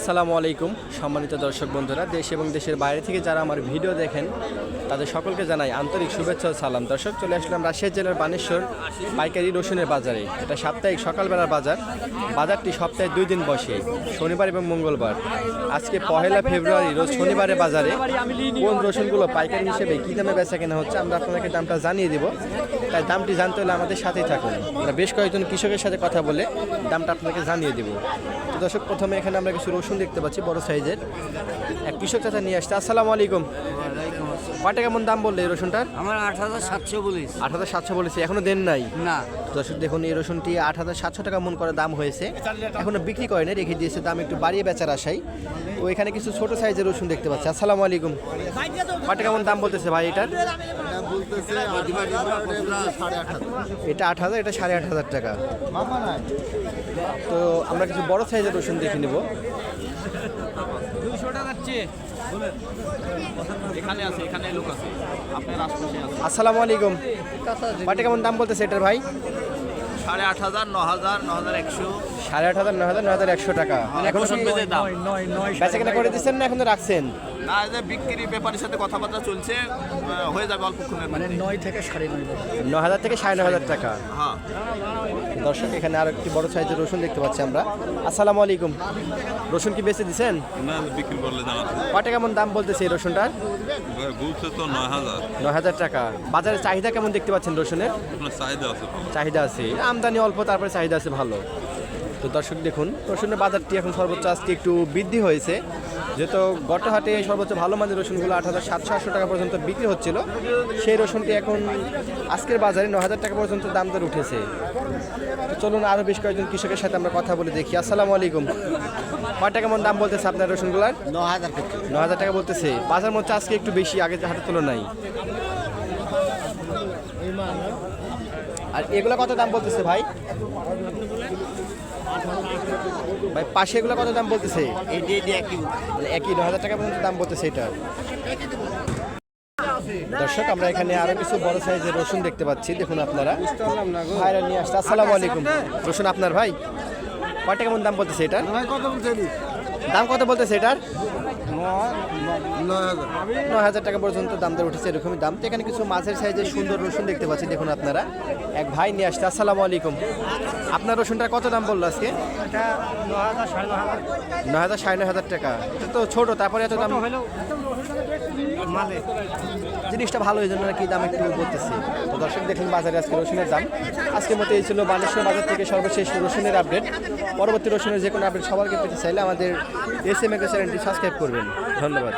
আসসালামু আলাইকুম, সম্মানিত দর্শক বন্ধুরা, দেশ এবং দেশের বাইরে থেকে যারা আমার ভিডিও দেখেন, তাদের সকলকে জানাই আন্তরিক শুভেচ্ছা ও সালাম। দর্শক, চলে আসলাম রাজশাহী জেলার বানেশ্বর পাইকারি রসুনের বাজারে। এটা সাপ্তাহিক সকালবেলার বাজার। বাজারটি সপ্তাহে দুই দিন বসে, শনিবার এবং মঙ্গলবার। আজকে পহেলা ফেব্রুয়ারি, রোজ শনিবারে বাজারে কোন রসুনগুলো পাইকারি হিসেবে কী দামে বেচা কেনা হচ্ছে, আমরা আপনাদেরকে দামটা জানিয়ে দেব। তাই দামটি জানতে হলে আমাদের সাথেই থাকুন। আমরা বেশ কয়েকজন কৃষকের সাথে কথা বলে দামটা আপনাকে জানিয়ে দেব। তো দর্শক, প্রথমে এখানে আমরা কিছু রসুন দেখতে পাচ্ছি বড় সাইজের। এক কৃষক চাচা নিয়ে আসছে। আসসালামু আলাইকুম। কয়টা কেমন দাম বললে এই রসুনটার? আমার আট হাজার সাতশো বলিস। আট হাজার সাতশো বলেছে এখনও দেন নাই? না। দর্শক দেখুন এই রসুনটি আট হাজার সাতশো টাকা মন করে দাম হয়েছে। এখনও বিক্রি করেনি রেখে দিয়েছে দাম একটু বাড়িয়ে বেচার আশাই ও এখানে কিছু ছোট সাইজের রসুন দেখতে পাচ্ছি। আসসালামু আলাইকুম। কয়টা কেমন দাম বলতেছে ভাই এটার? এটা আট হাজার এটা সাড়ে আট হাজার টাকা। তো আমরা কিছু বড় সাইজের রসুন দেখে নেব। এখানে আছে এখানে লোক আছে। আপনার আশপাশে আছে। আসসালামু আলাইকুম। কয়টা কেমন দাম বলতেছে এটার ভাই? সাড়ে আট হাজার ন হাজার ন হাজার একশো। সাড়ে আট হাজার ন হাজার ন হাজার একশো টাকা। এখন পছন্দ বেচা কেনা করে দিচ্ছেন না এখন রাখছেন? না বিক্রি ব্যাপারীর সাথে কথাবার্তা চলছে হয়ে যাবে অল্পক্ষণের মানে নয় হাজার থেকে সাড়ে নয় ন হাজার থেকে সাড়ে নয় হাজার টাকা। হ্যাঁ। দর্শক এখানে আরও একটি বড় সাইজের রসুন দেখতে পাচ্ছি আমরা। আসসালামু আলাইকুম। রসুন কি বেঁচে দিছেন? না বিক্রি করলে জানাতে কয়টা কেমন দাম বলতেছে এই রসুনটার? বলছে তো নয় হাজার। নয় হাজার টাকা। বাজারে চাহিদা কেমন দেখতে পাচ্ছেন রসুনের? চাহিদা আছে চাহিদা আছে। আমদানি অল্প তারপরে চাহিদা আছে ভালো। তো দর্শক দেখুন রসুনের বাজারটি এখন সর্বোচ্চ আজকে একটু বৃদ্ধি হয়েছে। যেহেতু গত হাটে সর্বোচ্চ ভালো মানের রসুনগুলো আট হাজার সাতশো আটশো টাকা পর্যন্ত বিক্রি হচ্ছিল সেই রসুনটি এখন আজকের বাজারে ন হাজার টাকা পর্যন্ত দাম দর উঠেছে। চলুন আরও বেশ কয়েকজন কৃষকের সাথে আমরা কথা বলে দেখি। আসসালামু আলাইকুম। কয় টাকা কেমন দাম বলতেছে আপনার রসুনগুলার ন হাজার ন হাজার টাকা বলতেছে। বাজার মধ্যে আজকে একটু বেশি আগের হাটের তুলনায়। আর এগুলো কত দাম বলতেছে ভাই? ভাই পাশে এগুলো কত দাম বলতেছে? এটি এটি একই দু একই ন হাজার টাকা পর্যন্ত দাম বলতেছে এটা। দর্শক আমরা এখানে আরও কিছু বড় সাইজের রসুন দেখতে পাচ্ছি। দেখুন আপনারা। ভাইরা নিয়ে আসছে। আসসালামু আলাইকুম। রসুন আপনার ভাই। কয়টা কেমন দাম বলতেছে এটার? দাম কত বলতেছে এটার? নয় হাজার টাকা পর্যন্ত দাম দর উঠেছে এরকমই দাম। তো এখানে কিছু মাছের সাইজের সুন্দর রসুন দেখতে পাচ্ছি দেখুন আপনারা। এক ভাই নিয়ে আসছে, আসসালামু আলাইকুম। আপনার রসুনটা কত দাম বলল আজকে? ন হাজার সাড়ে ন হাজার টাকা। এটা তো ছোট, তারপরে এত দাম জিনিসটা ভালো, এই জন্য কি দাম একটু বলতেছি। তো দর্শক, দেখুন বাজারে আজকে রসুনের দাম। আজকের মতো এই ছিল বানেশ্বর বাজার থেকে সর্বশেষ রসুনের আপডেট। পরবর্তী রসুনের যে কোনো আপডেট সবাইকে পেতে চাইলে আমাদের এস এম চ্যানেলটি সাবস্ক্রাইব করবেন ধন্যবাদ।